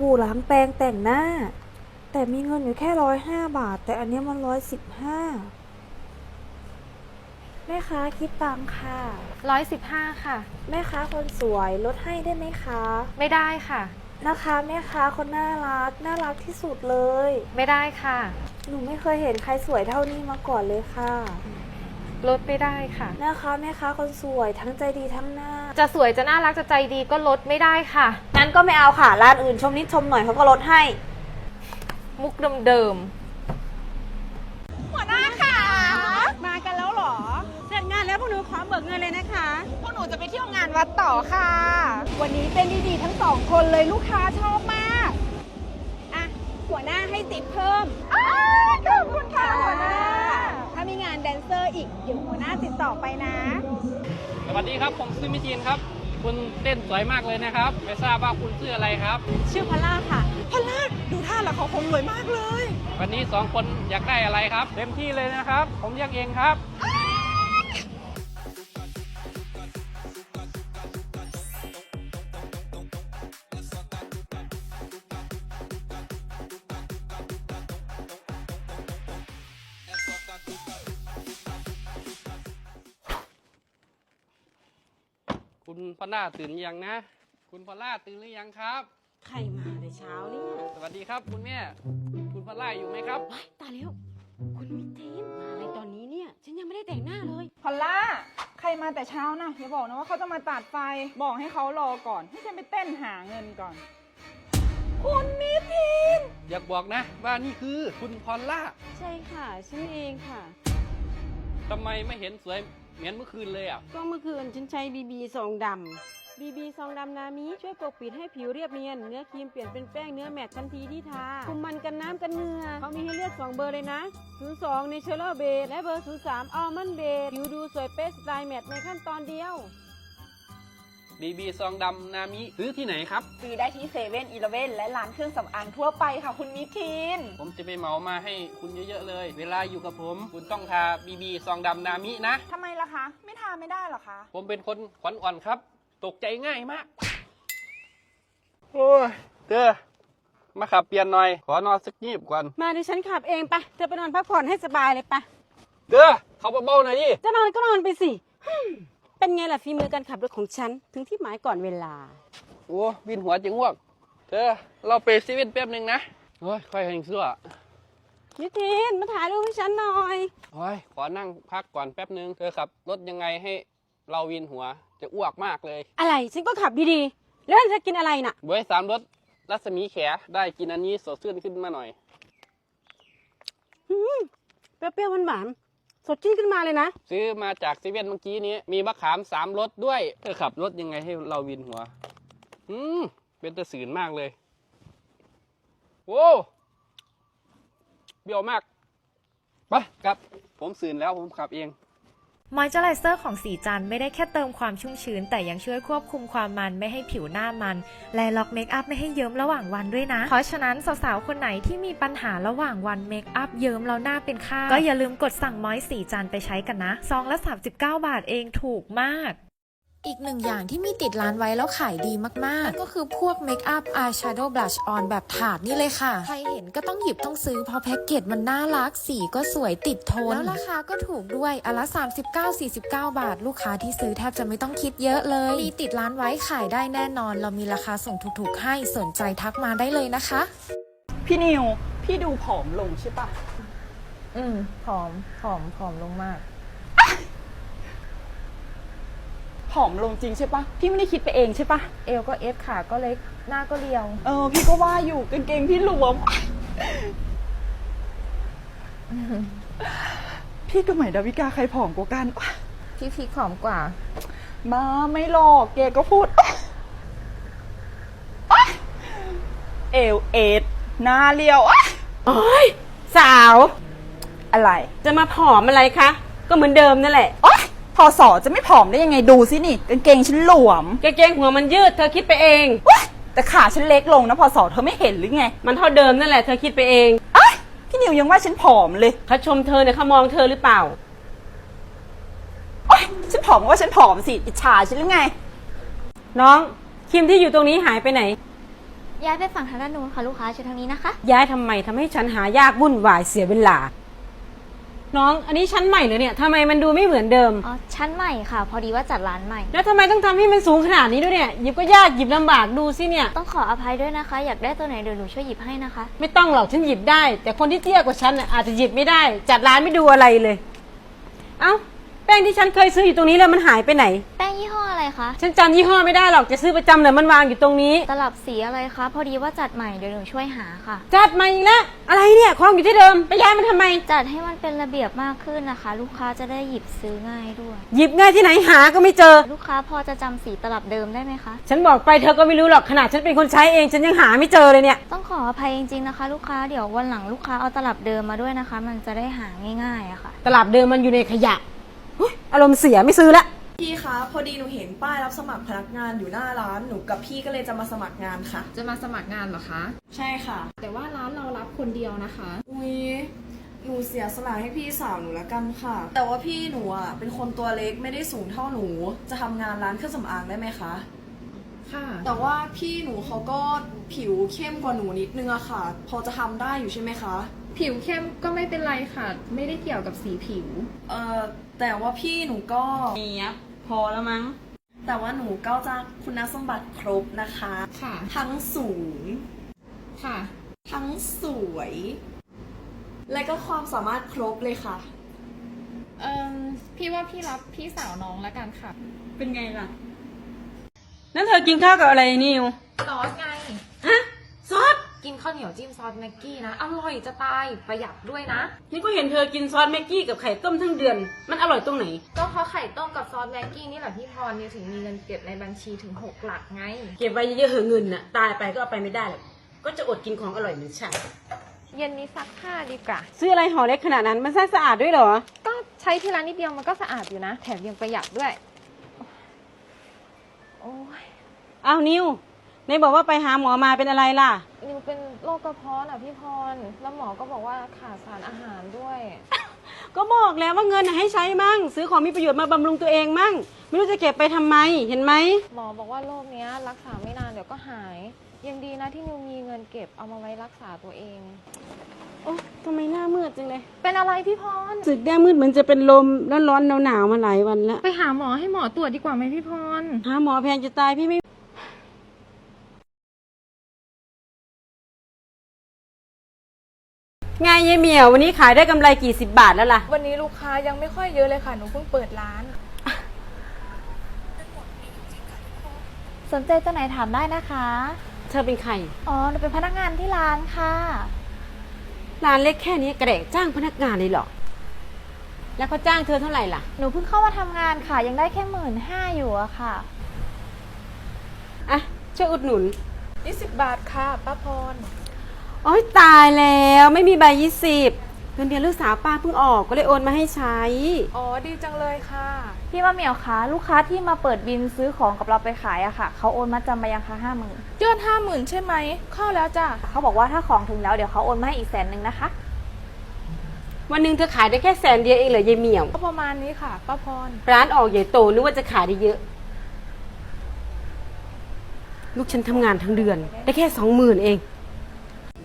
บู่ล้างแปรงแต่งหน้า แต่มีเงินอยู่แค่ร้อยห้าบาท แต่อันเนี้ยมันร้อยสิบห้าแม่ค้าคิดตังค่ะ ร้อยสิบห้าค่ะ แม่ค้าคนสวยลดให้ได้ไหมคะ ไม่ได้ค่ะ นะคะแม่ค้าคนน่ารักน่ารักที่สุดเลย ไม่ได้ค่ะ หนูไม่เคยเห็นใครสวยเท่านี้มาก่อนเลยค่ะ ลดไม่ได้ค่ะ นะคะแม่ค้าคนสวยทั้งใจดีทั้งหน้าจะสวยจะน่ารักจะใจดีก็ลดไม่ได้ค่ะ งั้นก็ไม่เอาค่ะร้านอื่นชมนิดชมหน่อยเขาก็ลดให้ มุกเดิมหัวหน้าค่ะ มากันแล้วเหรอ เสร็จงานแล้วพวกหนูขอเบิกเงินเลยนะคะ พวกหนูจะไปเที่ยวงานวัดต่อค่ะ วันนี้เป็นดีๆทั้งสองคนเลยลูกค้าชอบมาก อะ หัวหน้าให้ติปเพิ่มขอบคุณค่ะหัวหน้า ถ้ามีงานแดนเซอร์อีก เดี๋ยวหัวหน้าติดต่อไปนะ สวัสดี ครับ ผมชื่อมิจีนครับ คุณเต้นสวยมากเลยนะครับ ไม่ทราบว่าคุณชื่ออะไรครับ ชื่อพอลล่าค่ะ พอลล่าดูท่าแล้วเขาคงรวยมากเลย วันนี้สองคนอยากได้อะไรครับ เต็มที่เลยนะครับ ผมเรียกเองครับ คุณพอลล่าตื่นหรือยังนะ คุณพอลล่าตื่นหรือยังครับ ใครมาแต่เช้าเนี่ยสวัสดีครับคุณแม่ คุณพอลล่าอยู่ไหมครับ ว้ายตายแล้ว คุณมิทีนมาอะไรตอนนี้เนี่ย ฉันยังไม่ได้แต่งหน้าเลย พอลล่า ใครมาแต่เช้านะอย่าบอกนะว่าเขาจะมาตัดไฟ บอกให้เขารอก่อน ให้ฉันไปเต้นหาเงินก่อน คุณมิทีนอยากบอกนะว่านี่คือคุณพอลล่าใช่ค่ะฉันเองค่ะทำไมไม่เห็นสวยเหมือนเมื่อคืนเลยอะ ก็เมื่อคืนฉันใช้บีบีซองดำบีบีซองดำนามิช่วยปกปิดให้ผิวเรียบเนียน เนื้อครีมเปลี่ยนเป็นแป้งเนื้อแมตต์ทันทีที่ทาคุมมันกันน้ำกันเหงื่อเขามีให้เลือก 2 เบอร์เลยนะ 02 Natural Base และเบอร์ 03 Almond Base ผิวดูสวยเป๊ะสไตล์แมตต์ในขั้นตอนเดียว บีบีซองดำนามิซื้อที่ไหนครับ ซื้อได้ที่เซเว่นอีเลเว่นและร้านเครื่องสำอางทั่วไปค่ะคุณมิทีนผมจะไปเหมามาให้คุณเยอะๆเลย เวลาอยู่กับผม คุณต้องทาบีบีซองดำนามินะ ทำไมล่ะคะ ไม่ทาไม่ได้หรอคะ ผมเป็นคนขวัญอ่อนครับ ตกใจง่ายมาก โอ้ยเธอมาขับเปลี่ยนหน่อย ขอนอนสักยีบก่อนมาดิฉันขับเองไปเธอไปนอนพักผ่อนให้สบายเลยไปเด้อเขาเบาๆหน่อยดิ จะนอนก็นอนไปสิฮึ่ม เป็นไงล่ะฝีมือการขับรถของฉัน ถึงที่หมายก่อนเวลา โอ้วินหัวจังวกเธอเราไปเซเว่นแป๊บหนึ่งนะโอ้ยค่อยแหงเสื้อมิทีนมาถ่ายรูปให้ฉันหน่อยโอ้ยขอนั่งพักก่อนแป๊บหนึ่งเธอขับรถยังไงให้เราวินหัวจะอ้วกมากเลย อะไรฉันก็ขับดีๆแล้วเธอกินอะไรน่ะบวยสามรถรัศมีแขได้กินอันนี้สดชื่นขึ้นมาหน่อยเปรี้ยวๆหวานๆ สดชื่นขึ้นมาเลยนะ ซื้อมาจากเซเว่นเมื่อกี้นี้ มีมะขามสามรสด้วยเธอขับรถยังไงให้เราวินหัว อืม เป็นตะสืนมากเลย โว้เบี้ยวมาก ไปกลับ ผมสืนแล้วผมขับเอง มอยเจอไรเซอร์ของสีจันไม่ได้แค่เติมความชุ่มชื้น แต่ยังช่วยควบคุมความมันไม่ให้ผิวหน้ามัน และล็อกเมคอัพไม่ให้เยิ้มระหว่างวันด้วยนะ เพราะฉะนั้นสาวๆ คนไหนที่มีปัญหาระหว่างวันเมคอัพเยิ้มแล้วหน้าเป็นข้าก็อย่าลืมกดสั่งมอยสีจันไปใช้กันนะซองละ 39 บาทเองถูกมาก อีกหนึ่งอย่างที่มีติดร้านไว้แล้วขายดีมากๆนั่นก็คือพวกเมคอัพอายแชโดว์บลัชออนแบบถาดนี่เลยค่ะ ใครเห็นก็ต้องหยิบต้องซื้อเพราะแพ็กเกจมันน่ารัก สีก็สวยติดทน แล้วราคาก็ถูกด้วยอนละ 39-49 บาท ลูกค้าที่ซื้อแทบจะไม่ต้องคิดเยอะเลย มีติดร้านไว้ขายได้แน่นอน เรามีราคาส่งถูกๆ ให้สนใจทักมาได้เลยนะคะ พี่นิว พี่ดูผอมลงใช่ปะอืมผอมผอมผอมลงมาก ผอมลงจริงใช่ปะพี่ไม่ได้คิดไปเองใช่ปะเอวก็เอฟขาก็เล็กหน้าก็เรียว เออ พี่ก็ว่าอยู่กางเกงพี่หลวม พี่กับใหม่ดาวิกาใครผอมกว่ากัน พี่พีคผอมกว่า มาไม่หลอกเกก็พูด เอวเอ็ดหน้าเรียวโอ้ยสาว อะไร จะมาผอมอะไรคะ ก็เหมือนเดิมนั่นแหละโอ๊ย พอสอจะไม่ผอมได้ยังไงดูสินี่กางเกงฉันหลวมกางเกงหัวมันยืดเธอคิดไปเอง ว้ายแต่ขาฉันเล็กลงนะพอสอเธอไม่เห็นหรือไงมันเท่าเดิมนั่นแหละเธอคิดไปเองเอ้ยพี่นิวยังว่าฉันผอมเลยเขาชมเธอเนี่ยเขามองเธอหรือเปล่า โอ๊ยฉันผอมก็ว่าฉันผอมสิอิจฉาฉันหรือไง น้องครีมที่อยู่ตรงนี้หายไปไหน ย้ายไปฝั่งทางด้านนู้นค่ะลูกค้าเชิญทางนี้นะคะ ย้ายทำไมทำให้ฉันหายากวุ่นวายเสียเวลา น้องอันนี้ชั้นใหม่เหรอเนี่ยทำไมมันดูไม่เหมือนเดิม อ๋อชั้นใหม่ค่ะ พอดีว่าจัดร้านใหม่ แล้วทำไมต้องทำให้มันสูงขนาดนี้ด้วยเนี่ยหยิบก็ยากหยิบลำบากดูสิเนี่ย ต้องขออภัยด้วยนะคะ อยากได้ตัวไหนเดี๋ยวหนูช่วยหยิบให้นะคะ ไม่ต้องหรอกฉันหยิบได้ แต่คนที่เตี้ยกว่าฉันน่ะอาจจะหยิบไม่ได้ จัดร้านไม่ดูอะไรเลย เอ้าแป้งที่ฉันเคยซื้ออยู่ตรงนี้แล้วมันหายไปไหน แป้งยี่ห้ออะไรคะ ฉันจำยี่ห้อไม่ได้หรอกจะซื้อประจำเลยมันวางอยู่ตรงนี้ ตลับสีอะไรคะ พอดีว่าจัดใหม่เดี๋ยวหนูช่วยหาค่ะ จัดมาอีกแล้วอะไรเนี่ยของอยู่ที่เดิมไปย้ายมันทำไม จัดให้มันเป็นระเบียบมากขึ้นนะคะ ลูกค้าจะได้หยิบซื้อง่ายด้วย หยิบง่ายที่ไหนหาก็ไม่เจอ ลูกค้าพอจะจำสีตลับเดิมได้ไหมคะ ฉันบอกไปเธอก็ไม่รู้หรอกขนาดฉันเป็นคนใช้เองฉันยังหาไม่เจอเลยเนี่ย ต้องขออภัยจริงๆนะคะ ลูกค้าเดี๋ยววันหลังลูกค้าเอาตลับเดิมมาด้วยนะคะ มันจะได้หาง่ายๆอะค่ะ ตลับเดิมมันอยู่ในขยะ อุ๊ยอารมณ์เสียไม่ซื้อละพี่คะพอดีหนูเห็นป้ายรับสมัครพนักงานอยู่หน้าร้านหนูกับพี่ก็เลยจะมาสมัครงานค่ะ จะมาสมัครงานเหรอคะ ใช่ค่ะ แต่ว่าร้านเรารับคนเดียวนะคะ อุ๊ยหนูเสียสละให้พี่สาวหนูละกันค่ะ แต่ว่าพี่หนูอะเป็นคนตัวเล็กไม่ได้สูงเท่าหนู จะทำงานร้านเครื่องสำอางได้ไหมคะ ค่ะ แต่ว่าพี่หนูเขาก็ผิวเข้มกว่าหนูนิดนึงอะค่ะ พอจะทำได้อยู่ใช่ไหมคะ ผิวเข้มก็ไม่เป็นไรค่ะ ไม่ได้เกี่ยวกับสีผิว เอ่อ แต่ว่าพี่หนูก็เนี้ยพอแล้วมั้ง แต่ว่าหนูก็จะคุณสมบัติครบนะคะ ค่ะ ทั้งสูง ค่ะ ทั้งสวย และก็ความสามารถครบเลยค่ะ เอ่อพี่ว่าพี่รับพี่สาวน้องแล้วกันค่ะ เป็นไงล่ะ นั่นเธอกินข้าวกับอะไรนิว ซอสไง ฮะ ซอส กินข้าวเหนียวจิ้มซอสแม็กกี้นะ อร่อยจะตายประหยัดด้วยนะ นี่ก็เห็นเธอกินซอสแม็กกี้กับไข่ต้มทั้งเดือน มันอร่อยตรงไหน ก็เพราะไข่ต้มกับซอสแม็กกี้นี่แหละพี่พรนิวถึงมีเงินเก็บในบัญชีถึง6หลักไง เก็บไว้เยอะๆเหอะเงินน่ะ ตายไปก็เอาไปไม่ได้หรอกก็จะอดกินของอร่อยเหมือนฉันเย็นนี้ซักผ้าดีกว่า ซื้ออะไรห่อเล็กขนาดนั้นมันสะอาดด้วยเหรอ ก็ใช้ที่ร้านนิดเดียวมันก็สะอาดอยู่นะ แถมยังประหยัดด้วย โอ้ยอ้าวนิวในบอกว่าไปหาหมอมาเป็นอะไรล่ะนิว เป็นโรคกระเพาะน่ะพี่พร แล้วหมอก็บอกว่าขาดสารอาหารด้วย ก็บอกแล้วว่าเงินน่ะให้ใช้มั่ง ซื้อของมีประโยชน์มาบำรุงตัวเองมั่ง ไม่รู้จะเก็บไปทำไมเห็นไหม หมอบอกว่าโรคเนี้ย รักษาไม่นานเดี๋ยวก็หาย ยังดีนะที่นิวมีเงินเก็บเอามาไว้รักษาตัวเอง โอ้ทำไมหน้ามืดจังเลยเป็นอะไรพี่พร รู้สึกหน้ามืดเหมือนจะเป็นลมร้อนร้อนๆหนาวๆมาหลายวันแล้วไปหาหมอให้หมอตรวจดีกว่าไหมพี่พร หาหมอแพงจะตายพี่ไม่ ยายเหมียววันนี้ขายได้กำไรกี่สิบบาทแล้วล่ะ วันนี้ลูกค้ายังไม่ค่อยเยอะเลยค่ะ หนูเพิ่งเปิดร้าน สนใจตัวไหนถามได้นะคะ เธอเป็นใคร อ๋อหนูเป็นพนักงานที่ร้านค่ะ ร้านเล็กแค่นี้กระเดกจ้างพนักงานเลยเหรอ แล้วเขาจ้างเธอเท่าไหร่ล่ะ หนูเพิ่งเข้ามาทำงานค่ะ ยังได้แค่หมื่นห้าอยู่อะค่ะ อะ ช่วยอุดหนุน 20 บาทค่ะป้าพร โอ้ยตายแล้วไม่มีใบยี่สิบเงินเดือนลูกสาวป้าเพิ่งออกก็เลยโอนมาให้ใช้ อ๋อดีจังเลยค่ะ พี่มะเหมียวคะลูกค้าที่มาเปิดบินซื้อของกับเราไปขายอะค่ะเขาโอนมาจำมายังคะห้าหมื่นยอดห้าหมื่นใช่ไหมเข้าแล้วจ้ะเขาบอกว่าถ้าของถึงแล้วเดี๋ยวเขาโอนมาให้อีกแสนหนึ่งนะคะ วันหนึ่งเธอขายได้แค่แสนเดียวเองเหรอยายเหมียว ก็ประมาณนี้ค่ะป้าพร ร้านออกใหญ่โตนึกว่าจะขายได้เยอะ ลูกฉันทำงานทั้งเดือน ได้แค่สองหมื่นเอง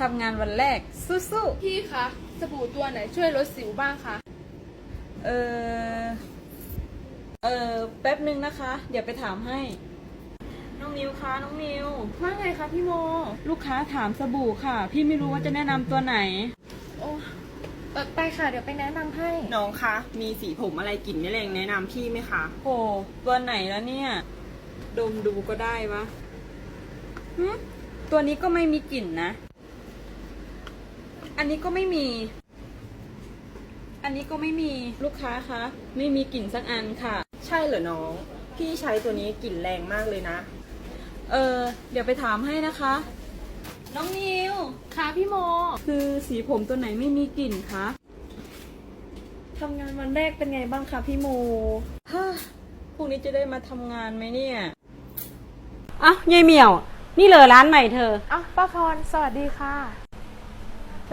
ทำงานวันแรก สู้ๆพี่คะสบู่ตัวไหนช่วยลดสิวบ้างคะเออเออแป๊บหนึ่งนะคะ เดี๋ยวไปถามให้ น้องมิวคะน้องมิวว่าไงคะพี่โม ลูกค้าถามสบู่ค่ะ พี่ไม่รู้ว่าจะแนะนำตัวไหน โอ้เอ่อไปค่ะ เดี๋ยวไปแนะนำให้ น้องคะ มีสีผมอะไรกลิ่นไม่แรงแนะนำพี่ไหมคะโหตัวไหนแล้วเนี่ย ดมดูก็ได้วะหึตัวนี้ก็ไม่มีกลิ่นนะ อันนี้ก็ไม่มี อันนี้ก็ไม่มีลูกค้าคะ ไม่มีกลิ่นสักอันค่ะ ใช่เหรอน้อง พี่ใช้ตัวนี้กลิ่นแรงมากเลยนะ เออเดี๋ยวไปถามให้นะคะ น้องนิวค่ะพี่โม คือสีผมตัวไหนไม่มีกลิ่นคะทำงานวันแรกเป็นไงบ้างคะพี่โมฮ่าพรุ่งนี้จะได้มาทำงานไหมเนี่ยอ้าวยายเหมียว นี่เหรอร้านใหม่เธอ อะป้าพรสวัสดีค่ะ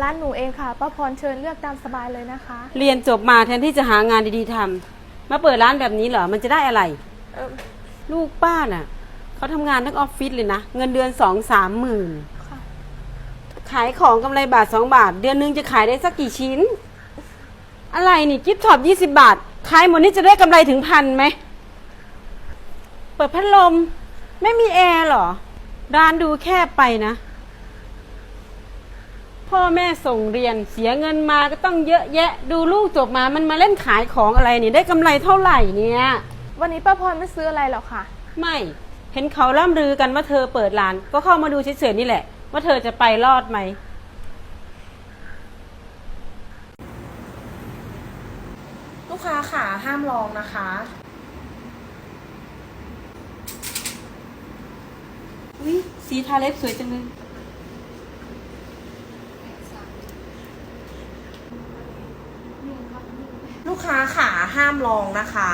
ร้านหนูเองค่ะป้าพรเชิญเลือกตามสบายเลยนะคะ เรียนจบมาแทนที่จะหางานดีๆทำมาเปิดร้านแบบนี้เหรอ มันจะได้อะไร เออลูกป้าน่ะเขาทำงานทั้งออฟฟิศเลยนะ เงินเดือนสองสามหมื่นขายของกำไรบาทสองบาท เดือนหนึงจะขายได้สักกี่ชิ้น อะไรนี่กิฟต์ช็อปยี่สิบาท ขายหมดนี่จะได้กำไรถึงพันไหม เปิดพัดลม ไม่มีแอร์เหรอ ร้านดูแคบไปนะ พ่อแม่ส่งเรียนเสียเงินมาก็ต้องเยอะแยะ ดูลูกจบมามันมาเล่นขายของอะไรนี่ได้กำไรเท่าไหร่เนี่ยวันนี้ป้าพรไม่ซื้ออะไรหรอกค่ะ ไม่เห็นเขาล่ำลือกันว่าเธอเปิดร้าน ก็เข้ามาดูเฉยๆนี่แหละ ว่าเธอจะไปรอดไหม ลูกค้าค่ะห้ามลองนะคะ อุ้ยสีทาเล็บสวยจังเลย ลูก ค้าค่ะห้ามลองนะคะ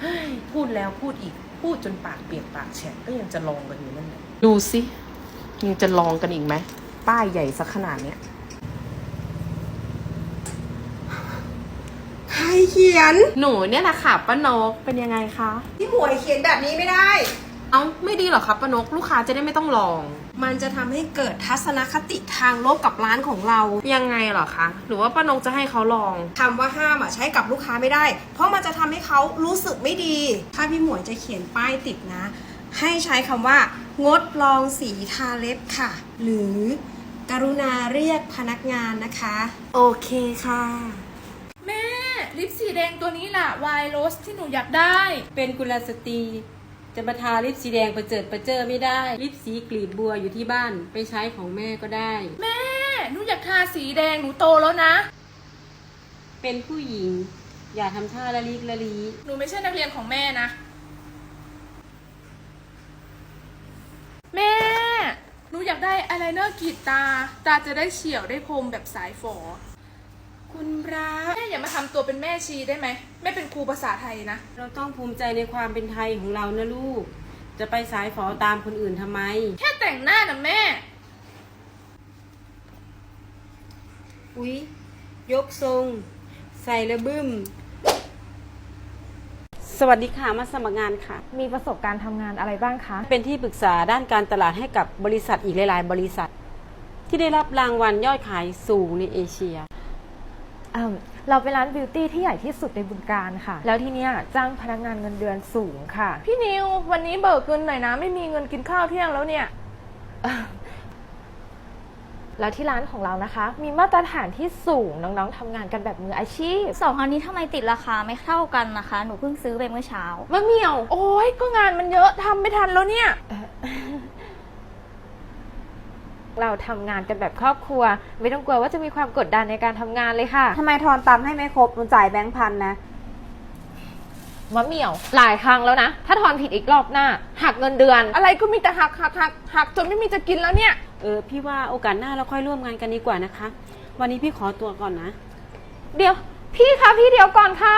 เฮ้ยพูดแล้วพูดอีกพูดจนปากเปียกปากแฉะก็ยังจะลองกันอยู่นั่นแหละดูสิยังจะลองกันอีกไหมป้ายใหญ่สักขนาดเนี้ยใครเขียน หนูเนี่ยนะคะป้านกเป็นยังไงคะ ที่หวยเขียนแบบนี้ไม่ได้ เอ้าไม่ดีเหรอคะป้านกลูกค้าจะได้ไม่ต้องลอง มันจะทำให้เกิดทัศนคติทางลบกับร้านของเรายังไงเหรอคะ หรือว่าป้านกจะให้เขาลองคำว่าห้ามอะใช้กับลูกค้าไม่ได้ เพราะมันจะทำให้เขารู้สึกไม่ดี ถ้าพี่หมวยจะเขียนป้ายติดนะ ให้ใช้คำว่า งดลองสีทาเล็บค่ะ หรือกรุณาเรียกพนักงานนะคะ โอเคค่ะ แม่ลิปสีแดงตัวนี้ล่ะวายโรสที่หนูอยากได้ เป็นกุลสตรี จะมาทาลิปสีแดงประเจิดประเจอไม่ได้ ลิปสีกลีบบัวอยู่ที่บ้านไปใช้ของแม่ก็ได้ แม่หนูอยากทาสีแดงหนูโตแล้วนะ เป็นผู้หญิง อย่าทำท่าละลิกละลีหนูไม่ใช่นักเรียนของแม่นะ แม่ หนูอยากได้อะไรเนอร์กรีดตา ตาจะได้เฉียวได้คมแบบสายฝอ คุณพระแม่อย่ามาทำตัวเป็นแม่ชีได้ไหมแม่เป็นครูภาษาไทยนะ เราต้องภูมิใจในความเป็นไทยของเรานะลูก จะไปสายฝอตามคนอื่นทำไม แค่แต่งหน้านะแม่ อุ๊ย ยกทรง ใส่ระบึ้ม สวัสดีค่ะ มาสมัครงานค่ะ มีประสบการณ์ทำงานอะไรบ้างคะ เป็นที่ปรึกษาด้านการตลาดให้กับบริษัทอีกหลาย ๆ บริษัท ที่ได้รับรางวัลยอดขายสูงในเอเชีย เอิ่มเราเป็นร้านบิวตี้ที่ใหญ่ที่สุดในบึงการค่ะ แล้วที่เนี้ยจ้างพนักงานเงินเดือนสูงค่ะ พี่นิว วันนี้เบิกเงินหน่อยนะ ไม่มีเงินกินข้าวเที่ยงแล้วเนี่ย แล้วที่ร้านของเรานะคะ มีมาตรฐานที่สูงน้องๆทำงานกันแบบมืออาชีพ สองอันนี้ทำไมติดราคาไม่เท่ากันนะคะ หนูเพิ่งซื้อไปเมื่อเช้า มะเหมี่ยว โอ้ยก็งานมันเยอะทำไม่ทันแล้วเนี่ย เราทำงานกันแบบครอบครัว ไม่ต้องกลัวว่าจะมีความกดดันในการทำงานเลยค่ะ ทำไมทอนตังค์ให้ไม่ครบมันจ่ายแบงค์พันนะ มะเหมี่ยว หลายครั้งแล้วนะ ถ้าทอนผิดอีกรอบหน้า หักเงินเดือน อะไรก็มีแต่หักหักหักหักจนไม่มีจะกินแล้วเนี่ย เออพี่ว่าโอกาสหน้าเราค่อยร่วมงานกันดีกว่านะคะ วันนี้พี่ขอตัวก่อนนะ เดี๋ยว พี่คะพี่เดี๋ยวก่อนค่ะ